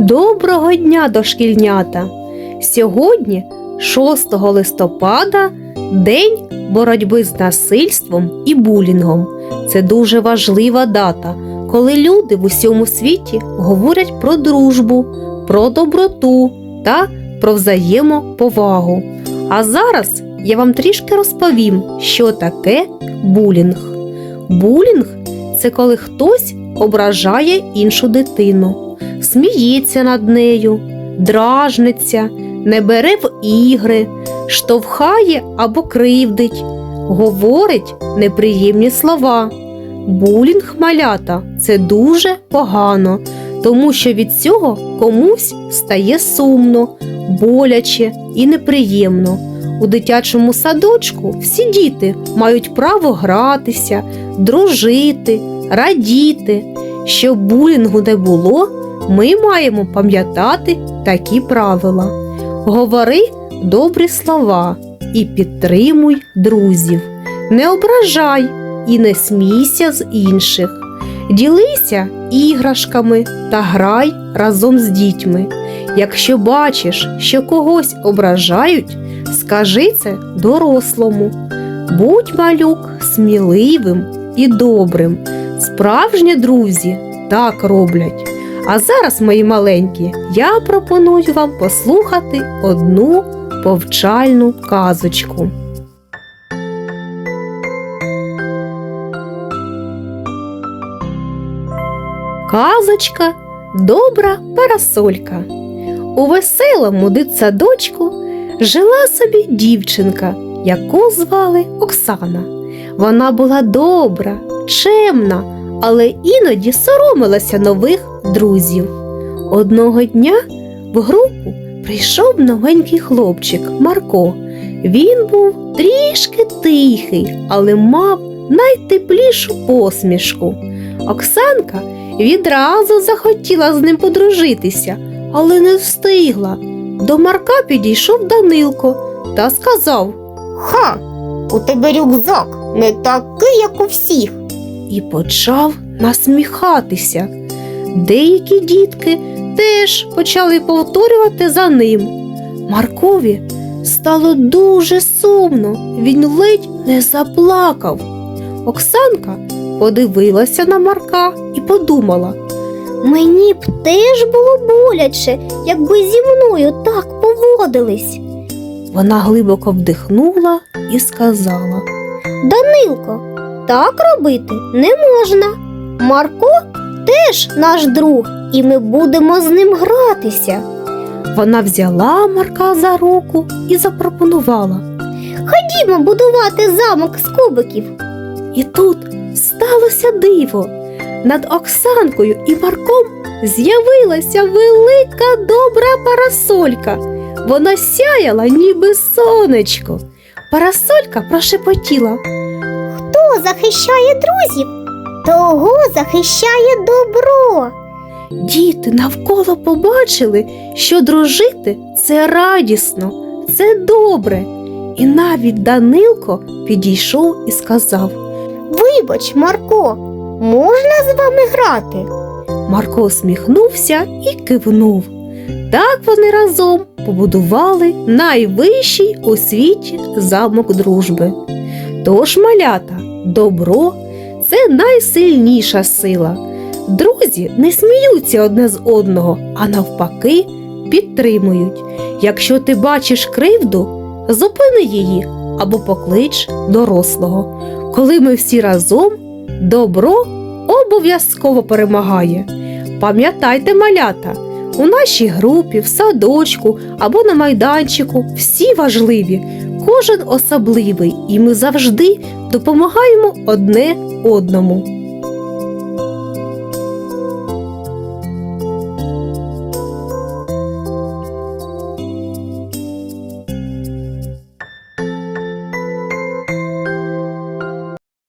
Доброго дня, дошкільнята! Сьогодні, 6 листопада, День боротьби з насильством і булінгом. Це дуже важлива дата, коли люди в усьому світі говорять про дружбу, про доброту та про взаємоповагу. А зараз я вам трішки розповім, що таке булінг. Булінг це коли хтось ображає іншу дитину, сміється над нею, дражниться, не бере в ігри, штовхає або кривдить, говорить неприємні слова. Булінг малята це дуже погано, тому що від цього комусь стає сумно, боляче і неприємно. У дитячому садочку всі діти мають право гратися, дружити, радіти. Щоб булінгу не було, ми маємо пам'ятати такі правила. Говори добрі слова і підтримуй друзів. Не ображай і не смійся з інших. Ділися іграшками та грай разом з дітьми. Якщо бачиш, що когось ображають, скажи це дорослому. Будь малюк сміливим і добрим. Справжні друзі так роблять. А зараз, мої маленькі, я пропоную вам послухати одну повчальну казочку. Казочка Добра парасолька. У веселому дитсадочку жила собі дівчинка, яку звали Оксана. Вона була добра, чемна, але іноді соромилася нових друзів. Одного дня в групу прийшов новенький хлопчик Марко. Він був трішки тихий, але мав найтеплішу посмішку. Оксанка відразу захотіла з ним подружитися, але не встигла. До Марка підійшов Данилко та сказав Ха, у тебе рюкзак не такий, як у всіх. і почав насміхатися. Деякі дітки теж почали повторювати за ним. Маркові стало дуже сумно, він ледь не заплакав. Оксанка подивилася на Марка і подумала. Мені б теж було боляче, якби зі мною так поводились. Вона глибоко вдихнула і сказала. Данилко, так робити не можна. Марко теж наш друг, і ми будемо з ним гратися. Вона взяла Марка за руку і запропонувала. Ходімо будувати замок з кубиків. І тут сталося диво. Над Оксанкою і Марком з'явилася велика добра парасолька. Вона сяяла, ніби сонечко. Парасолька прошепотіла. Хто захищає друзів, того захищає добро. Діти навколо побачили, що дружити це радісно, це добре. І навіть Данилко підійшов і сказав. Вибач, Марко, можна з вами грати? Марко усміхнувся і кивнув. Так вони разом побудували найвищий у світі замок дружби. Тож, малята, добро це найсильніша сила. Друзі не сміються одне з одного, а навпаки, підтримують. Якщо ти бачиш кривду, зупини її або поклич дорослого. Коли ми всі разом, добро обов'язково перемагає. Пам'ятайте, малята, у нашій групі, в садочку або на майданчику всі важливі, кожен особливий, і ми завжди допомагаємо одне одному.